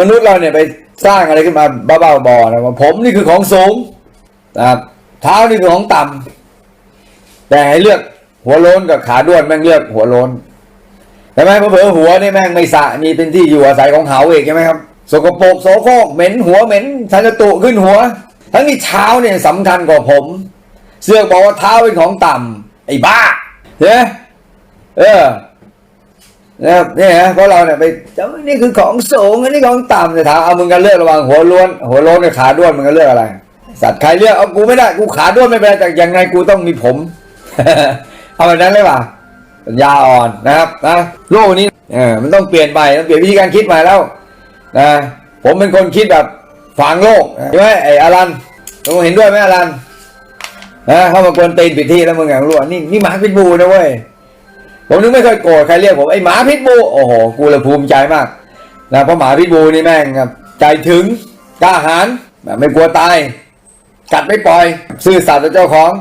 มนุษย์เราเนี่ยไปสร้างอะไรขึ้นมาบ้าๆบอๆนะว่าผมนี่คือของสูงนะครับเท้านี่คือของต่ำแต่ให้เลือกหัวโล้นกับขาด้วนแม่งเลือกหัวโล้นใช่ไหมเผลอหัวนี่แม่งไม่สะนี่เป็นที่อยู่อาศัยของเหาเอกใช่ไหมครับสกปรกโสโครกเหม็นหัวเหม็นทันจะตุขึ้นหัว ทั้งที่เท้าเนี่ยสำคัญกว่าผม เสือกบอกว่าเท้าเป็นของต่ำไอ้บ้าเห็นไหมเออ นะครับนี่ฮะเพราะเราเนี่ยไปจ้านี่คือของสูงอันนี้ของต่ำจะถามเอามึงกันเลือกระหว่างหัวล้วน หัวโล้นกับขาด้วนมึงกันเลือกอะไร สัตว์ใครเลือกเอากูไม่ได้กูขาด้วนไม่เป็นไรแต่ยังไงกูต้องมีผม เอาแบบนั้นเลยป่ะปัญญาอ่อนนะครับนะโลกนี้เออมันต้องเปลี่ยนไปต้องเปลี่ยนวิธีการคิดใหม่แล้วนะผมเป็นคนคิดแบบฝังโลกใช่ไหมไอ้อารันมึงเห็นด้วยไหมอารันนะเข้ามากวนตีนผิดที่แล้วมึงอย่างรู้ว่านี่นี่หมาพิษบูนะเว้ย ผมนึกไม่เคยโกรธใครเรียกผมไอ้หมาพิษบูโอ้โหกูเลยภูมิใจมากนะเพราะหมาพิษบูนี่แม่งครับใจถึงกล้าหาญแบบไม่กลัวตาย กัดไม่ปล่อย ซื่อสัตย์ต่อเจ้าของ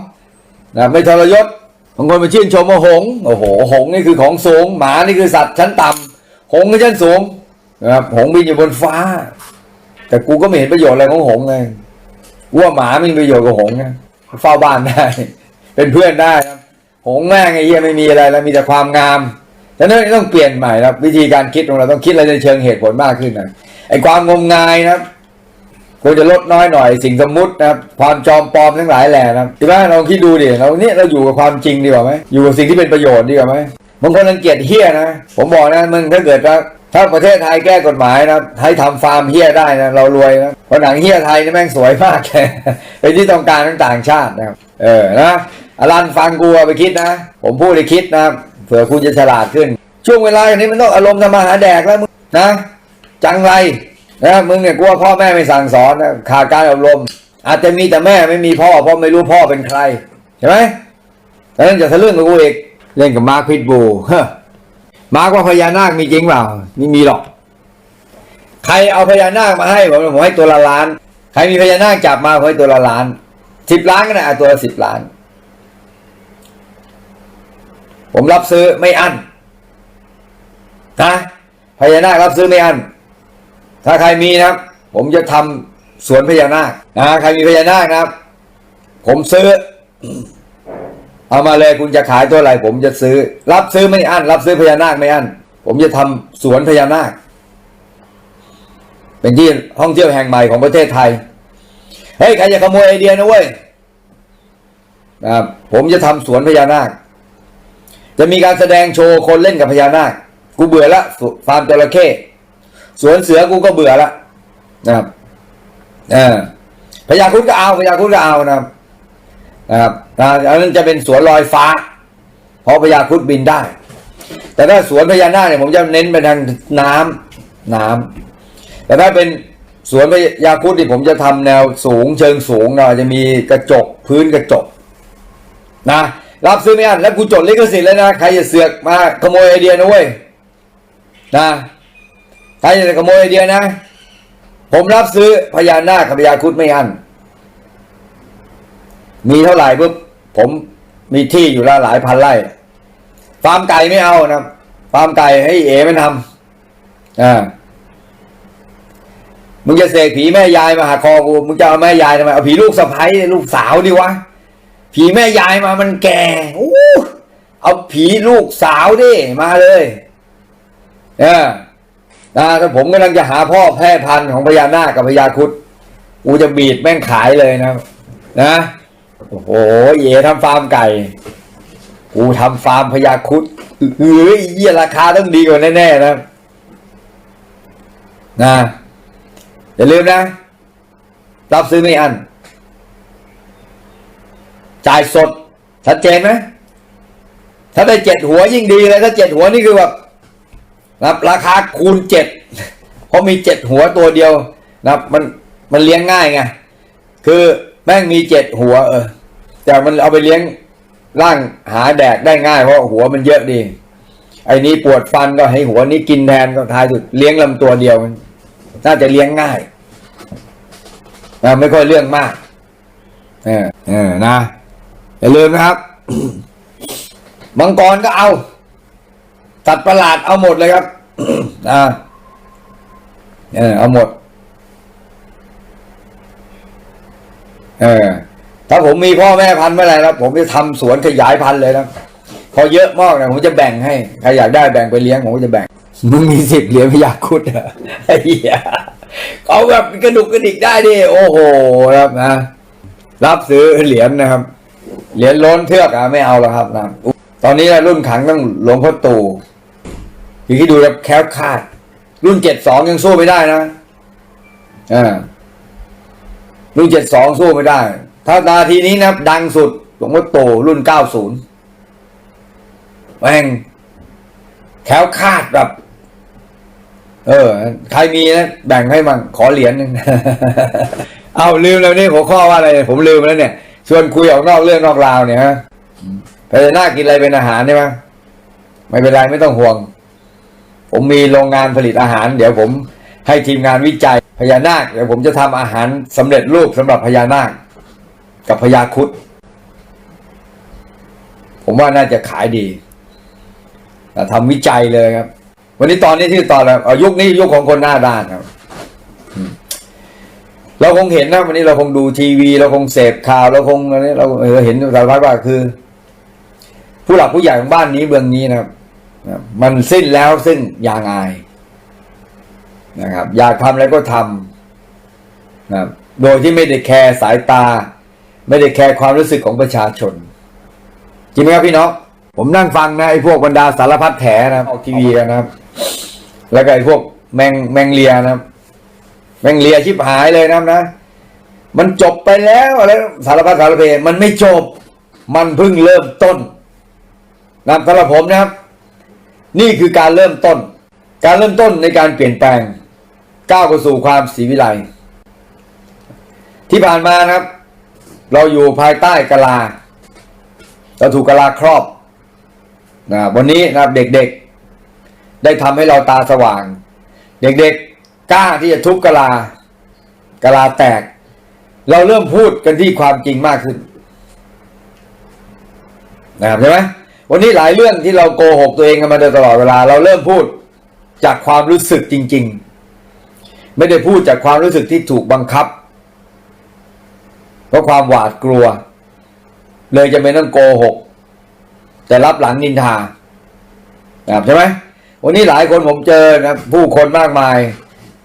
นะไม่ทรยศบางคนมาชื่นชมว่าหงส์โอ้โหหงส์นี่คือของสูง หมานี่คือสัตว์ชั้นต่ำหงส์คือชั้นสูงนะครับหงส์บินอยู่บนฟ้า แต่กูก็ไม่เห็นประโยชน์อะไรของหงส์เลยว่าหมาไม่มีประโยชน์กับหงส์นะเฝ้าบ้านได้ เป็นเพื่อนได้ครับ หงแม่งไอ้เหี้ยไม่มีอะไรแล้วมีแต่ความงามดังนั้นต้องเปลี่ยนใหม่นะครับวิธีการคิดของเราต้องคิดอะไรในเชิงเหตุผลมากขึ้นนะไอ้ความงมงายนะครับควรจะลดน้อยหน่อยสิ่งสมมุตินะครับความจอมปลอมทั้งหลายแหล่นะที่ว่าเราคิดดูดิเราเนี่ยเราอยู่กับความจริงดีกว่าไหมอยู่กับสิ่งที่เป็นประโยชน์ดีกว่าไหมบางคนรังเกียจเฮี้ยนะ ผมบอกนะมึงถ้าเกิดว่าถ้าประเทศไทยแก้กฎหมายนะให้ทำฟาร์มเฮี้ยได้นะเรารวยนะเพราะหนังเฮี้ยไทยนี่แม่งสวยมากเป็นที่ต้องการทั้งต่างชาตินะครับเออนะ อลันฟังกูไปคิดนะ ผมพูดให้คิดนะเผื่อคุณจะฉลาดขึ้น ช่วงเวลาอย่างนี้มันต้องอารมณ์ทำมาหาแดกแล้วมึงนะ จังไรนะมึงเนี่ยกลัวพ่อแม่ไม่สั่งสอนนะขาดการอบรม อาจจะมีแต่แม่ไม่มีพ่อเพราะไม่รู้พ่อเป็นใครใช่ไหมดังนั้นจะทะลึ่งกับกูอีกเล่นกับมาร์คพิทบูเฮ้อมาร์คว่าพญานาคมีจริงเปล่าไม่มีหรอก ใครเอาพญานาคมาให้ผมผมให้ตัวละล้าน ใครมีพญานาคจับมาผมให้ตัวละล้านสิบล้านก็ได้ตัวละสิบล้าน ผมรับซื้อไม่อั้นนะพญานาครับซื้อไม่อั้นถ้าใครมีนะครับ ผมจะทำสวนพญานาคนะใครมีพญานาคนะครับ ผมซื้อ เอามาเลยคุณจะขายตัวอะไรผมจะซื้อ รับซื้อไม่อั้นรับซื้อพญานาคไม่อั้นผมจะทำสวนพญานาค เป็นที่ท่องเที่ยวแห่งใหม่ของประเทศไทยเฮ้ยใครจะขโมยไอเดียนะเว้ยนะครับผมจะทำสวนพญานาค จะมีการแสดงโชว์คนเล่นกับพญานาค กูเบื่อละฟาร์มจระเข้สวนเสือกูก็เบื่อละนะครับเออพญาคุดก็เอาพญาคุดก็เอานะครับนะครับอันนั้นจะเป็นสวนลอยฟ้า เพราะพญาคุดบินได้ แต่ถ้าสวนพญานาคเนี่ยผมจะเน้นไปทางน้ำน้ำแต่ถ้าเป็นสวนพญาคุดนี่ผมจะทำแนวสูงเชิงสูงเนะจะมีกระจกพื้นกระจกนะ รับซื้อไม่อันแล้วกูจดลิขสิทธิ์แล้วนะใครจะเสือกมาขโมยไอเดียนะเว้ยนะใครจะขโมยไอเดียนะ ผมรับซื้อพญานาคกับพญาคุดไม่อันมีเท่าไหร่ปุ๊บผมมีที่อยู่ล้วหลายพันไร่ฟาร์มไก่ไม่เอานะฟาร์มไก่ให้เอ๋มันทำอ่ามึงจะเสกผีแม่ยายมาหาคอกู มึงจะเอาแม่ยายทำไม เอาผีลูกสะใภ้ลูกสาวดิวะ ผีแม่ยายมามันแก่อู้เอาผีลูกสาวดิมาเลยเออนะถ้าผมกำลังจะหาพ่อแพร่พันธุ์ของพญานาคกับพญาคุดกูจะบีดแม่งขายเลยนะ นะโอ้โหเอ๋ทำฟาร์มไก่ กูทำฟาร์มพญาคุดเฮ้ยเยี่ยราคาต้องดีกว่าแน่ๆนะนะอย่าลืมนะ รับซื้อไม่อัน จ่ายสดชัดเจนไหมถ้าได้เจ็ดหัวยิ่งดีเลยถ้าเจ็ดหัวนี่คือแบบนะรับราคาคูณเจ็ดเพราะมีเจ็ดหัวตัวเดียวนะมันมันเลี้ยงง่ายไงคือแม่งมีเจ็ดหัว เออ แต่มันเอาไปเลี้ยงร่างหาแดกได้ง่ายเพราะหัวมันเยอะดี ไอ้นี้ปวดฟันก็ให้หัวนี้กินแทนก็ท้ายสุดเลี้ยงลำตัวเดียวมันน่าจะเลี้ยงง่ายนะไม่ค่อยเรื่องมาก เออเออนะ อย่าลืมนะครับมังกรก็เอาตัดประหลาดเอาหมดเลยครับอ่าเออเอาหมด เออ ถ้าผมมีพ่อแม่พันธุ์เมื่อไหร่แล้วผมจะทำสวนขยายพันธุ์เลยนะพอเยอะมากนะผมจะแบ่งให้ใครอยากได้แบ่งไปเลี้ยงผมก็จะแบ่งมึงมีสิบเหรียญพยาครุดเหรอไอ้เหี้ยเขาแบบกระดุกกระดิกได้ดิโอ้โหครับนะรับซื้อเหรียญนะครับ เหรียญล้นเทือกอะไม่เอาแล้วครับนะตอนนี้นะรุ่นขังต้องหลวงพ่อตู่ที่ที่ดูแบบแคล้วคาด รุ่นเจ็ดสองยังสู้ไม่ได้นะอ่ารุ่นเจ็ดสองสู้ไม่ได้ ถ้านาทีนี้นะดังสุดหลวงพ่อตู่รุ่นเก้าศูนย์แม่งแคล้วคาดแบบ เออ ใครมีนะแบ่งให้มันขอเหรียญนึง เอาลืมแล้วนี่หัวข้อว่าอะไร ผมลืมแล้วเนี่ย ชวนคุยออกนอกเรื่องนอกราวเนี่ยฮะพญานาคกินอะไรเป็นอาหารใช่ไหมไม่เป็นไรไม่ต้องห่วง ผมมีโรงงานผลิตอาหาร เดี๋ยวผมให้ทีมงานวิจัยพญานาคเดี๋ยวผมจะทำอาหารสำเร็จรูปสำหรับพญานาค กับพญาครุดผมว่าน่าจะขายดีแต่ทำวิจัยเลยครับ วันนี้ตอนนี้ที่ตอนแล้วยุคนี้ยุคของคนหน้าด้านครับ เราคงเห็นนะวันนี้เราคงดูทีวี เราคงเสพข่าวเราคงอะไรเราเออเห็นสารพัดว่าคือ ผู้หลักผู้ใหญ่ของบ้านนี้เมืองนี้นะครับมันสิ้นแล้วซึ่งยางอายนะครับ อยากทำอะไรก็ทำนะครับโดยที่ไม่ได้แคร์สายตา ไม่ได้แคร์ความรู้สึกของประชาชนจริงไหมครับพี่น้องผมนั่งฟังนะไอ้พวกบรรดาสารพัดแถนะครับออกทีวีกันนะครับ แล้วก็ไอ้พวกแมงแมงเลียนะครับ แม่งเลียชิบหายเลยนะครับนะ มันจบไปแล้วอะไรสารพัดสารเพมันไม่จบ มันเพิ่งเริ่มต้นนะครับสำหรับผมนะครับ นี่คือการเริ่มต้น การเริ่มต้นในการเปลี่ยนแปลง ก้าวไปสู่ความศรีวิไลที่ผ่านมานะครับ เราอยู่ภายใต้กลา เราถูกกลาครอบนะวันนี้นะครับเด็กๆ ได้ทำให้เราตาสว่าง เด็กๆ กล้าที่จะทุบกะลากะลาแตก เราเริ่มพูดกันที่ความจริงมากขึ้นนะครับใช่ไหมวันนี้หลายเรื่องที่เราโกหกตัวเองกันมาโดยตลอดเวลา เราเริ่มพูดจากความรู้สึกจริง ๆ ไม่ได้พูดจากความรู้สึกที่ถูกบังคับ เพราะความหวาดกลัว เลยจะไม่ต้องโกหก แต่รับหลังนินทานะครับใช่ไหมวันนี้หลายคนผมเจอนะผู้คนมากมาย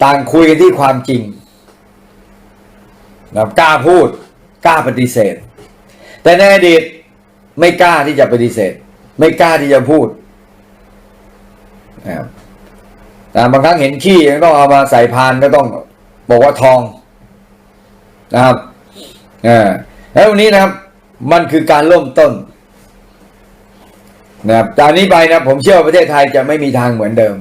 ต่างคุยกันที่ความจริงนะกล้าพูดกล้าปฏิเสธ แต่ในอดีตไม่กล้าที่จะปฏิเสธ ไม่กล้าที่จะพูดนะครับบางครั้งเห็นขี้ยังต้องเอามาใส่พานก็ต้องบอกว่าทองนะครับอ่าแล้ววันนี้นะครับ มันคือการเริ่มต้นนะครับจากนี้ไปนะผมเชื่อว่าประเทศไทยจะไม่มีทางเหมือนเดิม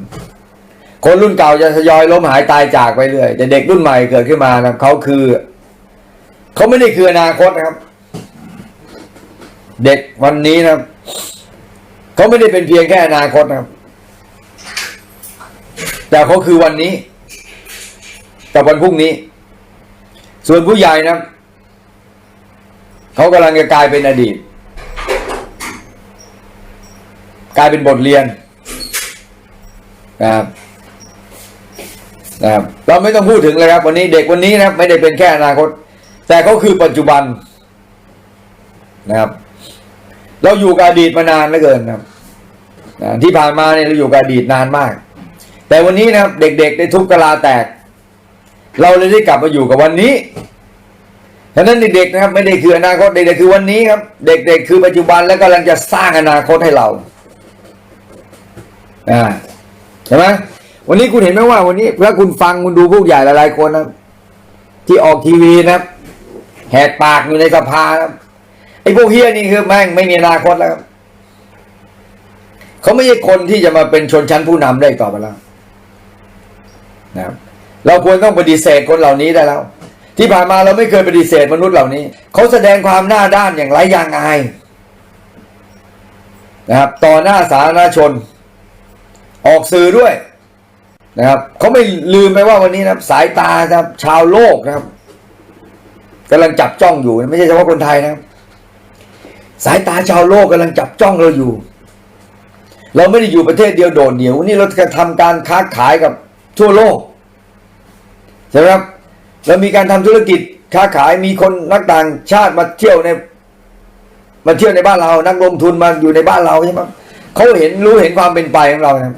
คนรุ่นเก่าจะทยอยล้มหายตายจากไปเรื่อยแต่เด็กรุ่นใหม่เกิดขึ้นมานะเขาคือเขาไม่ได้คืออนาคตนะครับ เด็กวันนี้นะครับเขาไม่ได้เป็นเพียงแค่อนาคตนะครับ แต่เขาคือวันนี้กับวันพรุ่งนี้ ส่วนผู้ใหญ่นะเขากำลังจะกลายเป็นอดีต กลายเป็นบทเรียนนะครับ นะครับเราไม่ต้องพูดถึงเลยครับ วันนี้เด็กวันนี้นะครับ ไม่ได้เป็นแค่อนาคต แต่เขาคือปัจจุบันนะครับ เราอยู่กับอดีตมานานเหลือเกินนะครับนะที่ผ่านมาเนี่ยเราอยู่กับอดีตนานมาก แต่วันนี้นะครับ เด็กๆได้ทุบกะลาแตก เราเลยได้กลับมาอยู่กับวันนี้ฉะนั้นเด็กๆนะครับ ไม่ได้คืออนาคตเด็กๆคือวันนี้ครับ เด็ก ๆ คือปัจจุบันและกำลังจะสร้างอนาคตให้เราอ่าใช่ไหม วันนี้คุณเห็นไหมว่าวันนี้ถ้าคุณฟังคุณดูผู้ใหญ่หลายๆคนนะที่ออกทีวีนะครับแหกปากอยู่ในสภาครับไอ้พวกเฮียนี่คือแม่งไม่มีอนาคตแล้วครับเขาไม่ใช่คนที่จะมาเป็นชนชั้นผู้นำได้ต่อไปแล้วนะครับเราควรต้องปฏิเสธคนเหล่านี้ได้แล้ว ที่ผ่านมาเราไม่เคยปฏิเสธมนุษย์เหล่านี้เขาแสดงความหน้าด้านอย่างไร้ยางอายนะครับ ต่อหน้าสาธารณชน ออกสื่อด้วย นะครับเขาไม่ลืมไปว่าวันนี้นะครับ สายตาครับ ชาวโลกนะครับกำลังจับจ้องอยู่ ไม่ใช่เฉพาะคนไทยนะครับ สายตาชาวโลกกำลังจับจ้องเราอยู่ เราไม่ได้อยู่ประเทศเดียวโดดเดี่ยววันนี้เราจะทำการค้าขายกับทั่วโลกใช่ไหมครับเรามีการทำธุรกิจค้าขายมีคนนักต่างชาติมาเที่ยวในมาเที่ยวในบ้านเรา นักลงทุนมาอยู่ในบ้านเราใช่ไหมเขาเห็นรู้เห็นความเป็นไปของเรานะครับ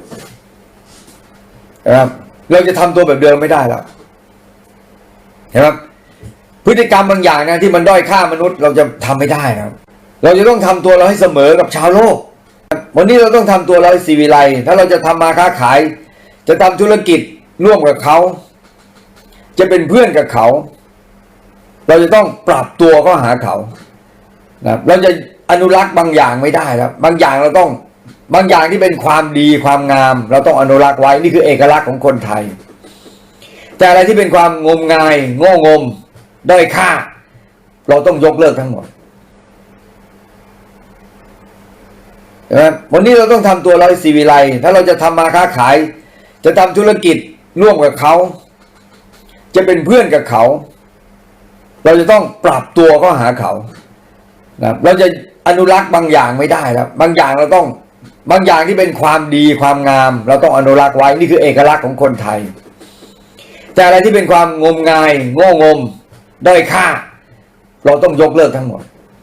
นะครับเราจะทำตัวแบบเดิมไม่ได้แล้วเห็นไหมพฤติกรรมบางอย่างนะที่มันด้อยค่ามนุษย์เราจะทำไม่ได้นะครับเราจะต้องทำตัวเราให้เสมอกับชาวโลก วันนี้เราต้องทำตัวเราให้สีวิไลถ้าเราจะทำมาค้าขาย จะทำธุรกิจร่วมกับเขา จะเป็นเพื่อนกับเขา เราจะต้องปรับตัวเข้าหาเขานะเราจะอนุรักษ์บางอย่างไม่ได้ครับบางอย่างเราต้อง บางอย่างที่เป็นความดีความงาม เราต้องอนุรักษ์ไว้นี่คือเอกลักษณ์ของคนไทย แต่อะไรที่เป็นความงมงายโง่งมด้อยค่า เราต้องยกเลิกทั้งหมดนไหมวันนี้เราต้องทำตัวเราให้สีวิไลถ้าเราจะทำมาค้าขาย จะทำธุรกิจร่วมกับเขา จะเป็นเพื่อนกับเขา เราจะต้องปรับตัวเข้าหาเขานะเราจะอนุรักษ์บางอย่างไม่ได้ครับบางอย่างเราต้อง บางอย่างที่เป็นความดีความงาม เราต้องอนุรักษ์ไว้นี่คือเอกลักษณ์ของคนไทย แต่อะไรที่เป็นความงมงาย โง่งม ด้อยค่า เราต้องยกเลิกทั้งหมด